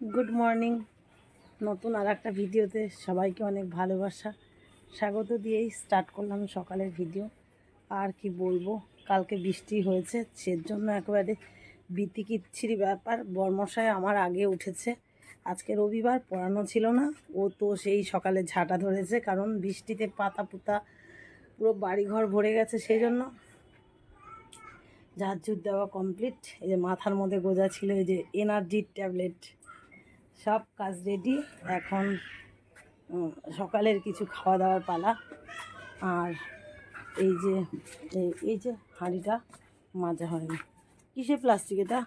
Good morning নতুন আর একটা ভিডিওতে সবাইকে অনেক ভালোবাসা। স্বাগত দিয়েই স্টার্ট করলাম সকালের ভিডিও আর কি বলব, কালকে বৃষ্টি হয়েছে সের জন্য একেবারে বিতিকিচ্ছিরি ব্যাপার। বর্মশায় আমার আগে উঠেছে। আজকে রবিবার, পড়ানো ছিল না। ও তো সেই সকালে ঝাঁটা ধরেছে, কারণ বৃষ্টিতে পাতা পুতা পুরো বাড়িঘর ভরে গেছে সেই জন্য ঝাড়ঝুট দেওয়া কমপ্লিট এই যে মাথার মধ্যে গোজা ছিল, এই যে এনার্জির ট্যাবলেট। সব কাজ রেডি এখন সকালের কিছু খাওয়া দাওয়ার পালা। আর এই যে, এই- যে হাঁড়িটা মাজা হয়নি। কিসের প্লাস্টিক এটা?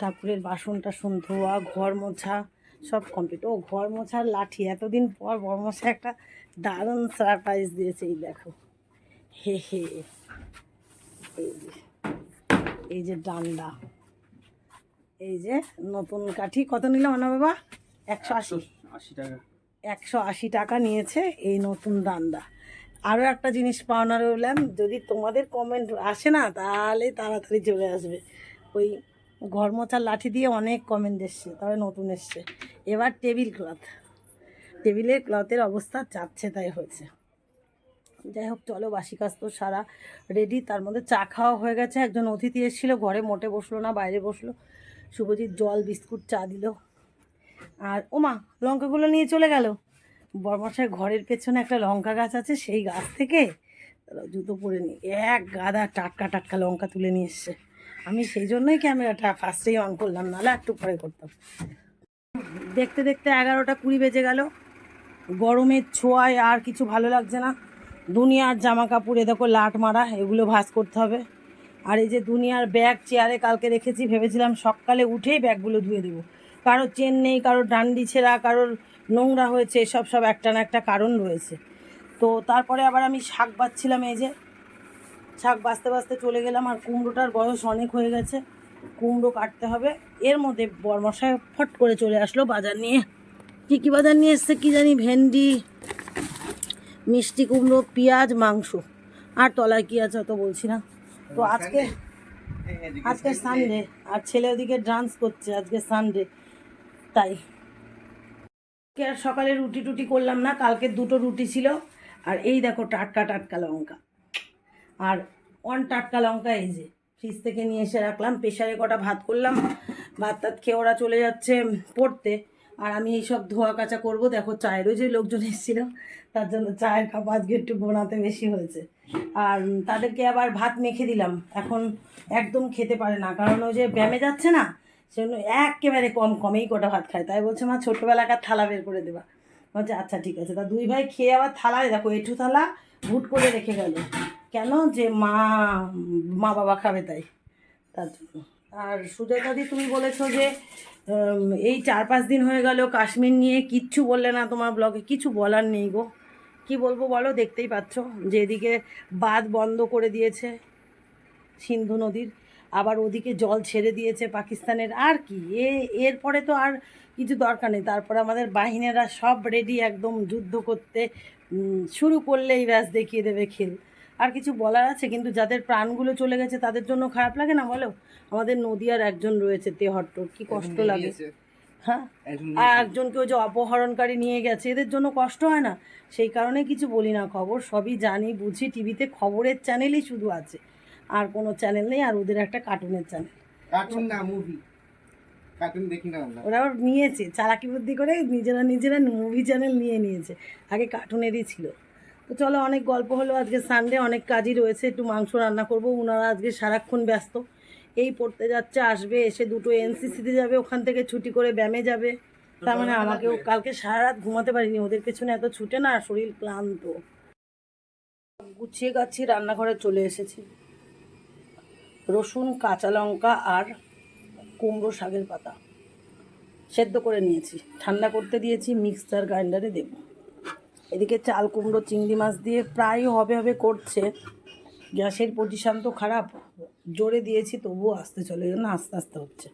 ঠাকুরের বাসন টাসন ধোয়া, ঘর মোছা, সব কমপ্লিট ও ঘর মোছার লাঠি, এতদিন পর বর্মশা একটা দারুণ সারপ্রাইজ দিয়েছে, এই দেখো। হে হে। যে, এই যে ডান্ডা। এই যে নতুন কাঠি কত নিলাম না বাবা? একশো আশি। আশি টাকা। একশো আশি টাকা নিয়েছে এই নতুন দান্দা। আরও একটা জিনিস পাওনা রইলাম যদি তোমাদের কমেন্ট আসে না তাহলে তাড়াতাড়ি চলে আসবে। ওই ঘর মোছার লাঠি দিয়ে অনেক কমেন্ট এসছে তবে নতুন এসছে। এবার টেবিল ক্লথ। টেবিলের ক্লথের অবস্থা যাচ্ছে তাই হয়েছে। যাই হোক চলো বাসি কাজ তো সারা রেডি তার মধ্যে চা খাওয়া হয়ে গেছে। একজন অতিথি এসেছিল ঘরে মোটে বসল না বাইরে বসল। শুভজিৎ জল, বিস্কুট, চা দিল। আর ওমা, লঙ্কাগুলো নিয়ে চলে গেল। বর্মশাই ঘরের পেছনে একটা লঙ্কা গাছ আছে, সেই গাছ থেকে জুতো পরে নিয়ে এক গাদা টাটকা টাটকা লঙ্কা তুলে নিয়ে এসছে। আমি সেই জন্যই ক্যামেরাটা ফার্স্টেই অন করলাম, নাহলে একটু পরে করতাম। দেখতে দেখতে এগারোটা কুড়ি বেজে গেল। গরমের ছোঁয়ায় আর কিছু ভালো লাগছে না। দুনিয়ার জামা কাপড় এ দেখো লাট মারা, এগুলো ভাঁজ করতে হবে। আর এই যে দুনিয়ার ব্যাগ চেয়ারে কালকে রেখেছি ভেবেছিলাম সকালে উঠেই ব্যাগগুলো ধুয়ে দেবো। কারও চেন নেই, কারোর ডান্ডি ছেঁড়া, কারোর নোংরা হয়েছে, এসব সব একটা না একটা কারণ রয়েছে। তো তারপরে আবার আমি শাক বাচ্ছিলাম, এই যে শাক বাঁচতে বাঁচতে চলে গেলাম, আর কুমড়োটার বয়স অনেক হয়ে গেছে, কুমড়ো কাটতে হবে। এর মধ্যে বর্মশায় ফট করে চলে আসলো বাজার নিয়ে। কী কী বাজার নিয়ে এসছে কী জানি, ভেন্ডি, মিষ্টি কুমড়ো, পেঁয়াজ, মাংস। আর তলায় কী আছে অত বলছি না। তো আজকে আজকে সানডে আর ছেলে ওদিকে ডান্স করছে আজকে সানডে তাই। আর সকালে রুটি টুটি করলাম না কালকে দুটো রুটি ছিল আর এই দেখো টাটকা টাটকা লঙ্কা। আর অন টাটকা লঙ্কা এই যে ফ্রিজ থেকে নিয়ে এসে রাখলাম প্রেশারে কটা ভাত করলাম ভাত টাত খেয়ে ওরা চলে যাচ্ছে পড়তে। আর আমি এইসব ধোয়া কাচা করব দেখো চায়েরও যে লোকজন এসেছিল তার জন্য চায়ের কাপ আজকে একটু বোনাতে বেশি হয়েছে। আর তাদেরকে আবার ভাত মেখে দিলাম। এখন একদম খেতে পারে না। কারণ ওই যে ব্যায়ামে যাচ্ছে না, সেজন্য একেবারে কম কমেই কটা ভাত খায়। তাই বলছে, মা, ছোটোবেলাকার থালা বের করে দেবা। বলছে আচ্ছা ঠিক আছে। তা দুই ভাই খেয়ে আবার থালায়, দেখো, এঁঠু থালা ভুট করে রেখে গেল। কেন? যে মা মা বাবা খাবে তাই। তার জন্য। আর সুজাতাদি, তুমি বলেছ যে এই চার পাঁচ দিন হয়ে গেল, কাশ্মীর নিয়ে কিচ্ছু বললে না তোমার ব্লগে। কিছু বলার নেই গো। কি বলব বলো? দেখতেই পাচ্ছ যে এদিকে বাঁধ বন্ধ করে দিয়েছে সিন্ধু নদীর আবার ওদিকে জল ছেড়ে দিয়েছে পাকিস্তানের। আর কি এ এরপরে তো আর কিছু দরকার নেই। তারপরে আমাদের বাহিনীরা সব রেডি একদম যুদ্ধ করতে শুরু করলেই ব্যাস দেখিয়ে দেবে খেল। আর কিছু বলার আছে কিন্তু যাদের প্রাণগুলো চলে গেছে তাদের জন্য খারাপ লাগে না বলো? আমাদের নদীয়ার একজন রয়েছে তেহট্ট। কি কষ্ট লাগে। হ্যাঁ? আর একজনকে ওই যে অপহরণকারী নিয়ে গেছে এদের জন্য কষ্ট হয় না। সেই কারণে কিছু বলি না খবর সবই জানি বুঝি টিভিতে খবরের চ্যানেলই শুধু আছে। আর কোনো চ্যানেল নেই আর ওদের একটা কার্টুনের চ্যানেল। কার্টুন না মুভি কার্টুন দেখি না ওরা নিয়েছে চালাকি বুদ্ধি করে নিজেরা নিজেরা মুভি চ্যানেল নিয়ে নিয়েছে। আগে কার্টুনেরই ছিল। তো চলো অনেক গল্প হলো আজকে সানডে অনেক কাজই রয়েছে একটু মাংস রান্না করব। ওনারা আজকে সারাক্ষণ ব্যস্ত। এই পড়তে যাচ্ছে আসবে এসে দুটো এনসিসিতে যাবে ওখান থেকে ছুটি করে ব্যায়ামে যাবে। তার মানে আমাকেও কালকে সারা রাত ঘুমাতে পারিনি ওদের পেছনে এত ছুটে না শরীর ক্লান্ত। গুছিয়ে গাছিয়ে রান্নাঘরে চলে এসেছি। রসুন কাঁচা লঙ্কা আর কুমড়ো শাকের পাতা। সেদ্ধ করে নিয়েছি। ঠান্ডা করতে দিয়েছি মিক্সচার গ্রাইন্ডারে দেব। এদিকে চাল কুমড়ো চিংড়ি মাছ দিয়ে প্রায় হবে হবে করছে। গ্যাসের পজিশান তো খারাপ। জোরে দিয়েছি, তবুও আসতে চলে না, আস্তে আস্তে হচ্ছে।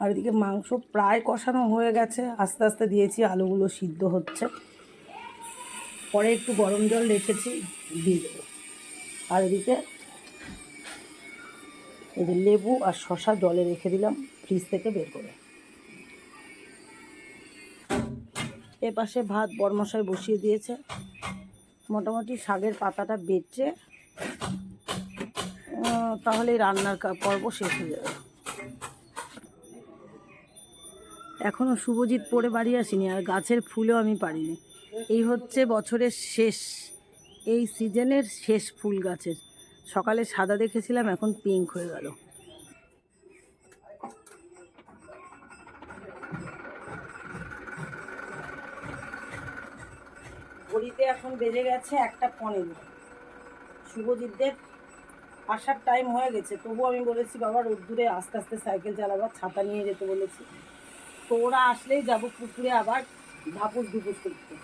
আর এদিকে মাংস প্রায় কষানো হয়ে গেছে, আস্তে আস্তে দিয়েছি, আলুগুলো সিদ্ধ হচ্ছে। পরে একটু গরম জল রেখেছি, দিয়ে দেবো। আর এদিকে এই লেবু আর শশা জলে রেখে দিলাম, ফ্রিজ থেকে বের করে। এ পাশে ভাত বরমশাই বসিয়ে দিয়েছে। মোটামুটি শাকের পাতাটা বেটে তাহলেই রান্নার পর্ব শেষ হয়ে যাবে। এখনও শুভজিৎ পড়ে বাড়ি আসিনি আর গাছের ফুলও আমি পারিনি। এই হচ্ছে বছরের শেষ, এই সিজনের শেষ ফুল গাছের। সকালে সাদা দেখেছিলাম, এখন পিঙ্ক হয়ে গেল। ঘড়িতে এখন বেজে গেছে একটা পনেরো। শুভজিৎদের আসার টাইম হয়ে গেছে। তবুও আমি বলেছি, বাবা, রোদ্দুরে আস্তে আস্তে সাইকেল চালাবার ছাতা নিয়ে যেতে বলেছি। তো ওরা আসলেই যাব পুকুরে আবার ধাপুস ধুপুস করতে।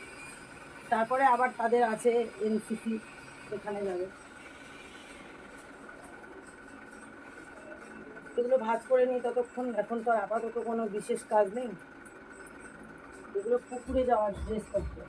তারপরে আবার তাদের আছে এনসিসি সেখানে যাবে। এগুলো ভাজ করে নিই ততক্ষণ। এখন তো আপাতত কোনো বিশেষ কাজ নেই। এগুলো পুকুরে যাওয়ার ড্রেস করতে।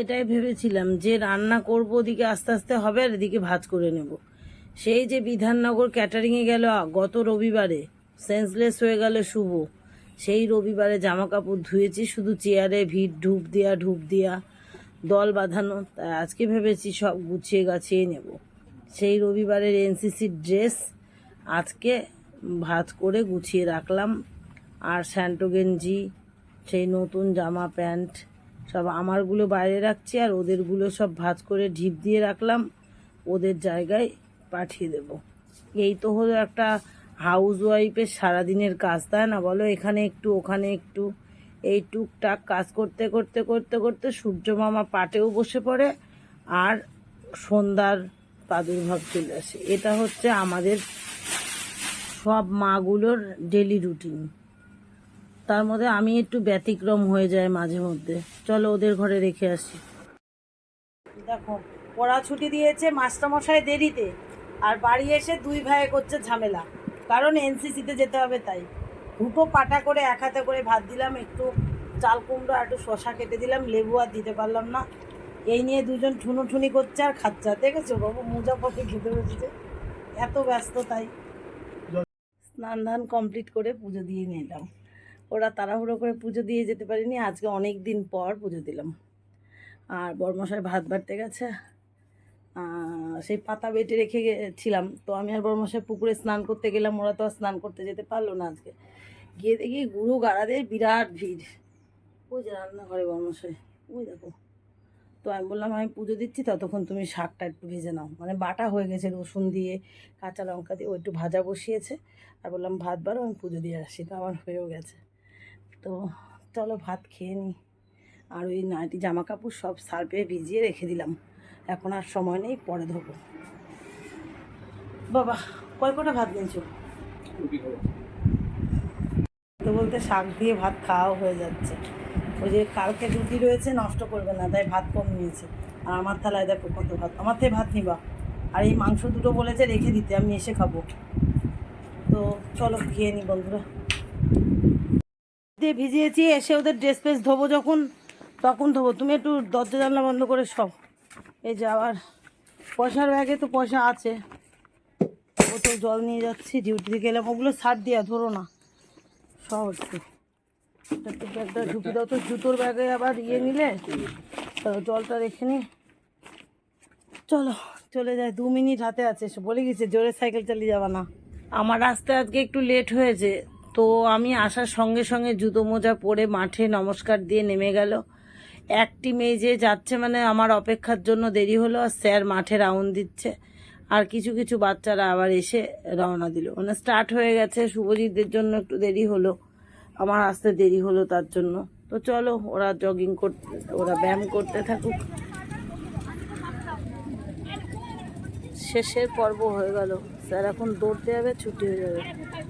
এটাই ভেবেছিলাম যে রান্না করব ওদিকে আস্তে আস্তে হবে আর এদিকে ভাজ করে নেব। সেই যে বিধাননগর ক্যাটারিংয়ে গেল গত রবিবারে সেন্সলেস হয়ে গেল শুভ। সেই রবিবারে জামা কাপড় ধুয়েছি, শুধু চেয়ারে ভিড় ঢুপ দেয়া ঢুপ দেয়া, দল বাঁধানো তাই আজকে ভেবেছি সব গুছিয়ে গাছিয়ে নেব। সেই রবিবারের এনসিসির ড্রেস আজকে ভাজ করে গুছিয়ে রাখলাম। আর স্যান্টো গেঞ্জি, সেই নতুন জামা প্যান্ট সব আমারগুলো বাইরে রাখছি আর ওদেরগুলো সব ভাজ করে ঢিপ দিয়ে রাখলাম। ওদের জায়গায় পাঠিয়ে দেব। এই তো হলো একটা হাউস ওয়াইফের সারাদিনের কাজ, তাই না? বলো, এখানে একটু, ওখানে একটু। এই টুকটাক কাজ করতে করতে করতে করতে সূর্য মামা পাটেও বসে পড়ে আর সন্ধ্যার প্রাদুর্ভাব চলে আসে। এটা হচ্ছে আমাদের সব মাগুলোর ডেলি রুটিন তার মধ্যে আমি একটু ব্যতিক্রম হয়ে যায় মাঝে মধ্যে। চলো ওদের ঘরে রেখে আসি। দেখো, পড়া ছুটি দিয়েছে মাস্টারমশাই দেরিতে, আর বাড়ি এসে দুই ভাইয়ে করছে ঝামেলা। কারণ এনসিসিতে যেতে হবে তাই। দুটো পাটা করে এক হাতে করে ভাত দিলাম, একটু চাল কুমড়ো আর একটু শশা কেটে দিলাম, লেবু আর দিতে পারলাম না। এই নিয়ে দুজন ঠুনোঠুনি করছে আর খাচ্ছে। আর দেখেছ বাবু মোজা পথে খেতে বসেছে। এত ব্যস্ত তাই। স্নান ধান কমপ্লিট করে পুজো দিয়ে নিলাম ওরা তাড়াহুড়ো করে পুজো দিয়ে যেতে পারিনি। আজকে অনেক দিন পর পুজো দিলাম। আর বর্মশাই ভাত বাড়তে গেছে। সেই পাতা বেটে রেখে গেছিলাম। তো আমি আর বর্মশাই পুকুরে স্নান করতে গেলাম। ওরা তো আর স্নান করতে যেতে পারল না আজকে। গিয়ে দেখি গুরু গাড়াদের বিরাট ভিড়। ওই যে রান্নাঘরে বর্মশাই। ওই দেখো। তো আমি বললাম, আমি পুজো দিচ্ছি, ততক্ষণ তুমি শাকটা একটু ভেজে নাও। মানে বাটা হয়ে গেছে, রসুন দিয়ে, কাঁচা লঙ্কা দিয়ে। ও একটু ভাজা বসিয়েছে। আর বললাম, ভাত বারো আমি পুজো দিয়ে আসি। তো আমার হয়েও গেছে। তো চলো ভাত খেয়ে নিই। আর ওই নাইটি জামা কাপড় সব সার্ফে ভিজিয়ে রেখে দিলাম। এখন আর সময় নেই পরে ধোবো। বাবা কয় কটা ভাত নিয়েছো? তো বলতে শাক দিয়ে ভাত খাওয়াও হয়ে যাচ্ছে। ওই যে কালকে রুটি রয়েছে নষ্ট করবে না তাই ভাত কম নিয়েছে। আর আমার থালায় দেখো কত ভাত। আমার থেকে ভাত নিবা। আর এই মাংস দুটো বলেছে রেখে দিতে আমি এসে খাব। তো চলো খেয়ে নি বন্ধুরা। দিয়ে ভিজিয়েছি, এসে ওদের ড্রেস ফ্রেস ধোবো যখন, তখন ধোবো। তুমি একটু দরজা জানলা বন্ধ করে সব এই যে আবার পয়সার ব্যাগে তো পয়সা আছে। ও তো জল নিয়ে যাচ্ছি ডিউটি থেকে এলাম। ওগুলো সার দিয়া, ধরো না। সব একটু। ব্যাগটা ঢুকি দাও তো। জুতোর ব্যাগে আবার ইয়ে নিলে জলটা রেখে নি। চলো, চলে যায় দু মিনিট হাতে আছে। বলে গেছে, জোরে সাইকেল চালিয়ে যাবা না। আমার রাস্তায় আজকে একটু লেট হয়েছে। তো আমি আসার সঙ্গে সঙ্গে জুতো মোজা পরে মাঠে নমস্কার দিয়ে নেমে গেল। একটি মেয়ে যে যাচ্ছে মানে আমার অপেক্ষার জন্য দেরি হলো আর স্যার মাঠে রাউন্ড দিচ্ছে। আর কিছু কিছু বাচ্চারা আবার এসে রওনা দিল। মানে স্টার্ট হয়ে গেছে, শুভজিৎদের জন্য একটু দেরি হলো। আমার আসতে দেরি হলো তার জন্য। তো চলো, ওরা জগিং করতে ওরা ব্যায়াম করতে থাকুক। শেষের পর্ব হয়ে গেল। স্যার এখন দৌড়তে যাবে, ছুটি হয়ে যাবে।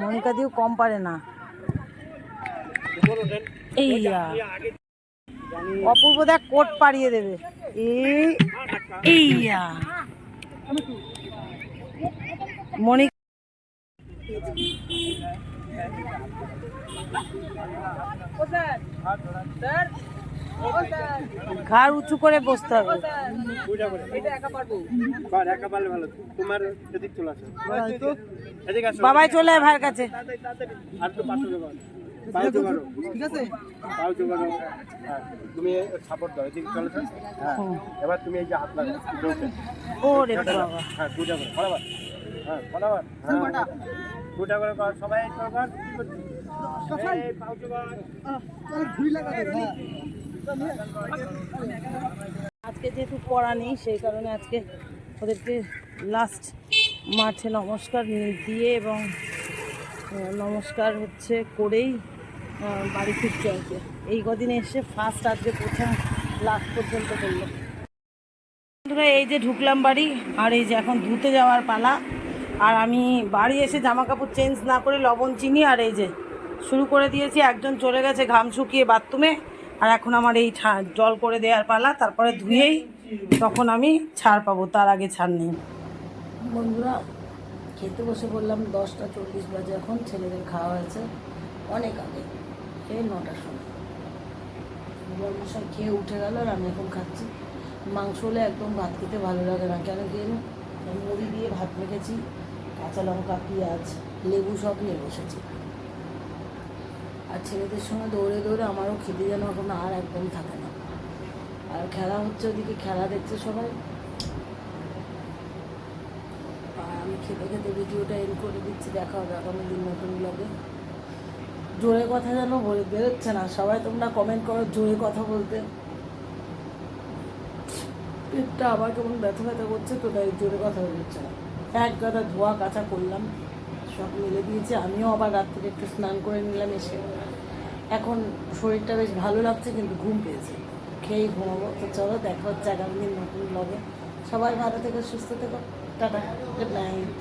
মনিকা দিও কম পারে না। এইয়া অপূর্ব দেখ কোট পাড়িয়ে দেবে। এইয়া মনিকা ঘাড় উঁচু করে বসতে হবে। বাহ, একা পারলে ভালো। তোমার এদিক চলে আসো। এদিকে আসো। বাবাই চলে আয় ভাইয়ের কাছে। হ্যাঁ তুমি সাপোর্ট দাও এদিকে চলে হ্যাঁ এবার তুমি এই যে হাত লাগাও জোরতে। ওরে বাবা। হ্যাঁ দুটা করে বরাবর হ্যাঁ বরাবর হ্যাঁ দুটা। করে কর সবাই কর করছিস? আজকে যেহেতু পড়া নেই, সেই কারণে আজকে ওদেরকে লাস্ট মাঠে নমস্কার দিয়ে এবং নমস্কার হচ্ছে করেই বাড়ি ফিরতে হয়েছে এই কদিন এসে ফার্স্ট আজকে প্রথম লাস্ট পর্যন্ত করল। বন্ধুরা, এই যে ঢুকলাম বাড়ি, আর এই যে এখন ধুতে যাওয়ার পালা। আর আমি বাড়ি এসে জামা কাপড় চেঞ্জ না করে লবণ, চিনি আর এই যে শুরু করে দিয়েছি। একজন চলে গেছে ঘাম শুকিয়ে বাথরুমে আর এখন আমার এই জল করে দেওয়ার পালা, তারপরে ধুয়েই তখন আমি ছাড় পাবো, তার আগে ছাড় নেই। বন্ধুরা, খেতে বসে বললাম দশটা চল্লিশ বাজে এখন, ছেলেদের খাওয়া হয়েছে অনেক আগে খেয়ে নটার সময়। বর্মশাই খেয়ে উঠে গেল আর আমি এখন খাচ্ছি। মাংস হলে একদম ভাত খেতে ভালো লাগে না, কেন কি? মুড়ি দিয়ে ভাত মেখেছি, কাঁচা লঙ্কা, পেঁয়াজ, লেবু সব নিয়ে বসেছি। আর ছেলেদের সঙ্গে দৌড়ে দৌড়ে আমারও খিদে যেন এখন আর একদম থাকে না। আর খেলা হচ্ছে ওদিকে, খেলা দেখছে সবাই। আর আমি খেতে খেতে ভিডিওটা এন্ড করে দিচ্ছি, দেখা হবে আগামী দিন নতুন ব্লগে জোরে কথা যেন বেরোচ্ছে না। সবাই তোমরা কমেন্ট করো জোরে কথা বলতে। পেটটা আবার কেমন ব্যথা ব্যথা করছে, তো তাই জোরে কথা বেরোচ্ছে না। এক গাদা ধোয়া কাঁচা করলাম। সব মিলে দিয়েছে। আমিও আবার রাত্রে একটু স্নান করে নিলাম এসে। এখন শরীরটা বেশ ভালো লাগছে, কিন্তু ঘুম পেয়েছে। খেয়েই ঘুমাবো। তো চলো, দেখা হচ্ছে আগামী দিন নতুন ব্লগে সবাই ভালো থেকো, সুস্থ থেকো। Tata good night